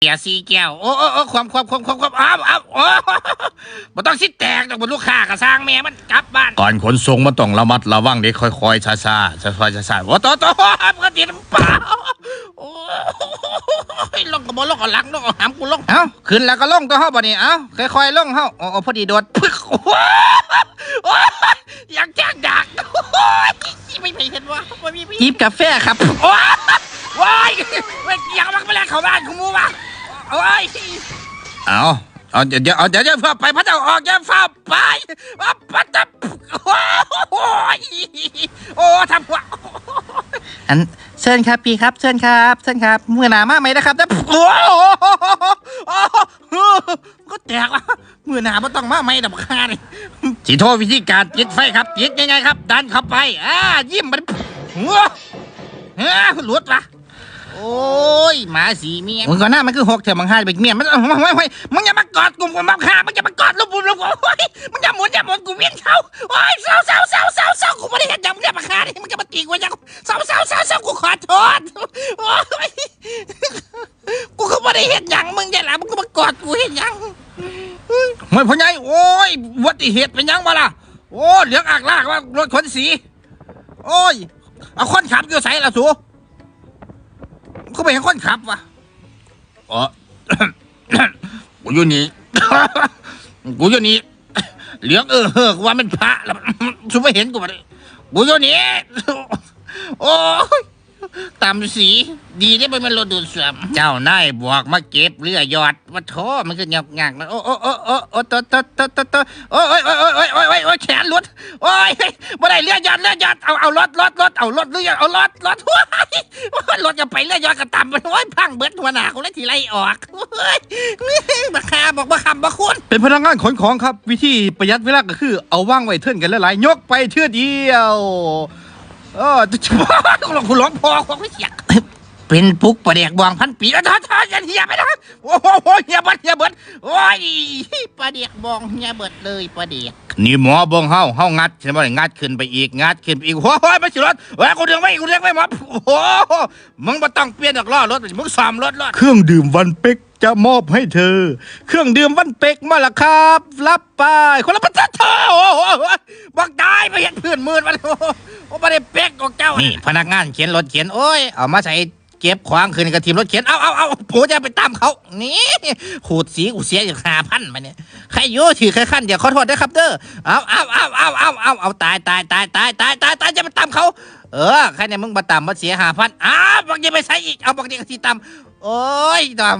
เบียร์สี่แก้ว โอ้โอ้โอ้ความความความความความอ้าวอ้าวโอ้บ่ต้องสิแตกดอกบ่ลูกค้ากระสร้างแม่มันกลับบ้าน ก่อนขนส่งมันต้องระมัดระวังเด็กค่อยๆช้าๆค่อยๆช้าๆโอ้โตโตมันก็ติดเปล่าโอ้ยลงกับบ่ลงกับหลังลงกับหามกูลงเอ้าขึ้นแล้วก็ลงตัวเฮาบ่นี่เอ้าค่อยๆลงเฮาโอ้โอ้พอดีโดดพึกโอ้ยโอ้ยอยากแจ้งดักโอ้ยไม่ไปเห็นว่าไม่มีจิบกาแฟครับโอ้ยโอ้ยไม่อยากมักไปแล้วเข้าบ้านกูมูว่ะ โอ้ยเอาเอาเดี๋ยวเดี๋ยวเอาเดี๋ยวเดี๋ยวเพื่อไปพัดเอาออกอย่าฟ้าไปว่าปัตตะโอ้ยโอ้ทำว่าอันเชิญครับพี่ครับเชิญครับเชิญครับมือหนามาไหมนะครับนะโอ้ก็แตกว่ะมือหนาไม่ต้องมาไม่ดับคาเลยสีโทษวิธีการติดไฟครับยิดยังไงครับ ดันเข้าไปอ่ายิ้มมันหัวเฮ้ยหลุดว่ะ โอ้ยหมาสีเมียมึงก่อนหน้ามันคือหกเถอะมังห้าไปเมียมันเอาไว้ไว้มึงอย่ามากอดกูกูมาฆ่ามึงอย่ามากอดลูกบุญลูกโอ้ยมึงอย่าหมุนอย่าหมุนกูเวียนเขาโอ้ยเศร้าเศร้าเศร้าเศร้าเศร้ากูไม่ได้เห็นอย่างมึงอย่ามาฆ่าดิมึงอย่ามาตีกูอย่างเศร้าเศร้าเศร้าเศร้ากูขอโทษโอ้ยกูก็ไม่ได้เห็นอย่างมึงอย่าละมึงก็มากอดกูเห็นอย่างหวยพ่อใหญ่โอ้ยอุบัติเหตุเป็นยังมาล่ะโอ้เหลืองอากลากว่ารถขนสี โอ้ยเอาคนขับอยู่ใส่ละสู ก็ไปเห็นคนขับวะอ๋อ กูอยู่นี่ กูอยู่นี่ เหลืองเออเฮ้อกูว่ามันพระแล้วสูไม่เห็นกูมาเลยกูอยู่นี่ โอ้ย ตามสี ดีได้ไปมันรถดูดเสื่อมเจ้านายบอกมาเก็บเรือยอดว่าโถมันก็ยากยากๆนะโอ้โอ้โอ้โอ้โอ้โตโตโตโตโตโอ้ยโอ้ยโอ้ยโอ้ยโอ้ยโอ้ยโอ้ยแขนหลุดโอ้ยบ่ได้เรือยอดเรือยอดเอาเอารถรถรถเอารถเรือยอดเอารถรถว้ายรถจะไปเรือยอดกระตำมันโอ้ยพังเบิดหัวหน้าเขาเลยทีไรออกโอ้ยบักคาบอกบักคำบักคุณเป็นพนักงานขนของครับ วิธีประหยัดเวลาก็คือเอาว่างไว้เทิร์นกันหลายๆยกไปเทื่อเดียว เออหลวงคุณร้องพอของไม่เสีย เป็นปุกประเดกบวงพันปีแล้วท้อท้ออย่าเฮียไปนะโอ้โหเฮียเบิดเฮียเบิดโอ้ยประเดกบองเฮียเบิดเลยประเดกนี่หมอเบิ่งเฮาเฮางัดใช่ไหมงัดขึ้นไปอีกงัดขึ้นไปอีกโอ้ยมันสิรถเฮ้ยกูเรียกไม่กูเรียกไม่หมอโอ้โหมึงบ่ต้องเปลี่ยนดอกล้อรถมึงซ่อมรถรถเครื่องดื่มวันเป็กจะมอบให้เธอ เครื่องดื่มวันเป็กมาละครับ รับไปคนละประทัดเธอโอ้โหบักได้ไปเห็นเพื่อนมืดมันโอ้โหโอ้ประเดกเป็กของเจ้านี่นี่พนักงานเขียนรถเขียนโอ้ยเอามาใส่ เก็บขวางคืนกับทีมรถเข็นเอาเอาเอาผมจะไปตามเขานี่ขูดสีกูเสียอย่างห้าพันมาเนี่ยใครโย่ถือใครขั้นเดี๋ยวขอโทษนะครับเด้อเอาเอาเอาเอาเอาเอาเอาตายตายตายตายตายตายตายจะไปตามเขา เออใครเนี่ยมึงมาตามมาเสียห้าพันอ้าวบางทีไปใช้อีกเอาบางทีก็ทีตามโอ้ยตาม